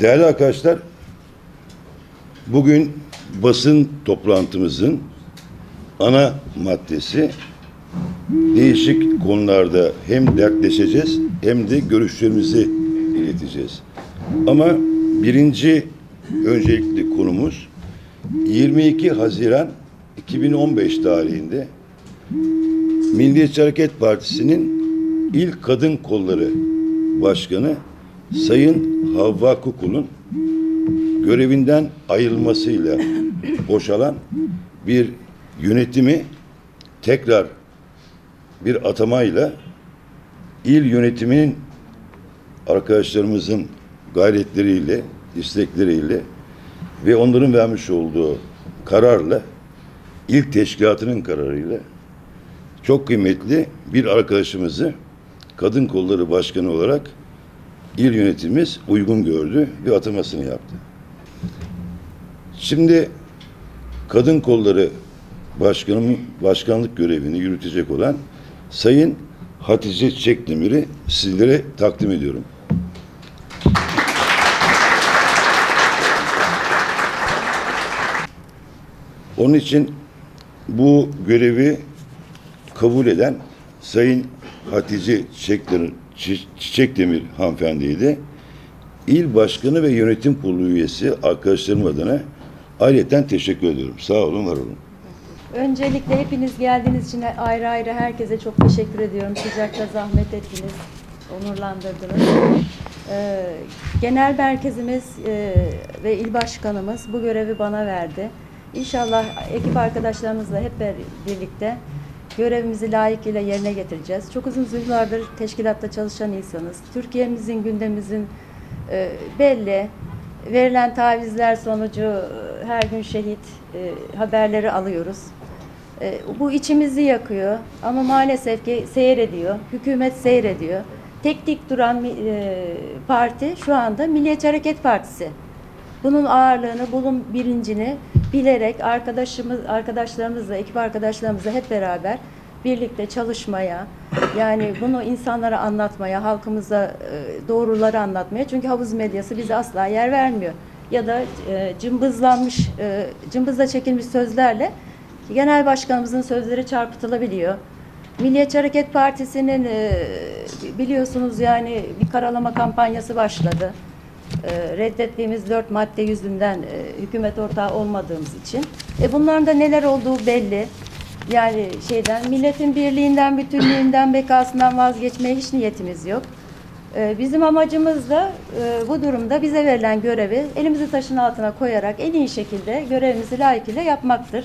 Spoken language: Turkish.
Değerli arkadaşlar, bugün basın toplantımızın ana maddesi değişik konularda hem dertleşeceğiz hem de görüşlerimizi ileteceğiz. Ama birinci öncelikli konumuz 22 Haziran 2015 tarihinde Milliyetçi Hareket Partisi'nin ilk kadın kolları başkanı Sayın Havva Kukul'un görevinden ayrılmasıyla boşalan bir yönetimi tekrar bir atamayla il yönetiminin arkadaşlarımızın gayretleriyle, istekleriyle ve onların vermiş olduğu kararla ilk teşkilatının kararıyla çok kıymetli bir arkadaşımızı kadın kolları başkanı olarak il yönetimimiz uygun gördü ve atamasını yaptı. Şimdi kadın kolları başkanım başkanlık görevini yürütecek olan Sayın Hatice Çekdemir'i sizlere takdim ediyorum. Onun için bu görevi kabul eden Sayın Hatice Çiçekdemir, Çi- Çiçekdemir hanımefendiye de il başkanı ve yönetim kurulu üyesi arkadaşlarım adına ayrıca teşekkür ediyorum. Sağ olun, var olun. Öncelikle hepiniz geldiğiniz için ayrı ayrı herkese çok teşekkür ediyorum. Sıcakta zahmet ettiniz, onurlandırdınız. Ee, genel merkezimiz e, ve il başkanımız bu görevi bana verdi. İnşallah ekip arkadaşlarımızla hep birlikte görevimizi layıkıyla yerine getireceğiz. Çok uzun yıllardır teşkilatta çalışan insanız. Türkiye'mizin, gündemimizin e, belli. Verilen tavizler sonucu e, her gün şehit e, haberleri alıyoruz. E, bu içimizi yakıyor ama maalesef ki seyrediyor. Hükümet seyrediyor. Tek dik duran e, parti şu anda Milliyetçi Hareket Partisi. Bunun ağırlığını, bunun bilincini bilerek arkadaşımız, arkadaşlarımızla, ekip arkadaşlarımızla hep beraber birlikte çalışmaya, yani bunu insanlara anlatmaya, halkımıza e, doğruları anlatmaya. Çünkü havuz medyası bize asla yer vermiyor. Ya da e, cımbızlanmış, e, cımbızla çekilmiş sözlerle genel başkanımızın sözleri çarpıtılabiliyor. Milliyetçi Hareket Partisi'nin biliyorsunuz yani bir karalama kampanyası başladı. E, reddettiğimiz dört madde yüzünden e, hükümet ortağı olmadığımız için. E bunların da neler olduğu belli. Yani şeyden milletin birliğinden, bütünlüğünden, bekasından vazgeçmeye hiç niyetimiz yok. E, bizim amacımız da e, bu durumda bize verilen görevi elimizi taşın altına koyarak en iyi şekilde görevimizi layıkıyla yapmaktır.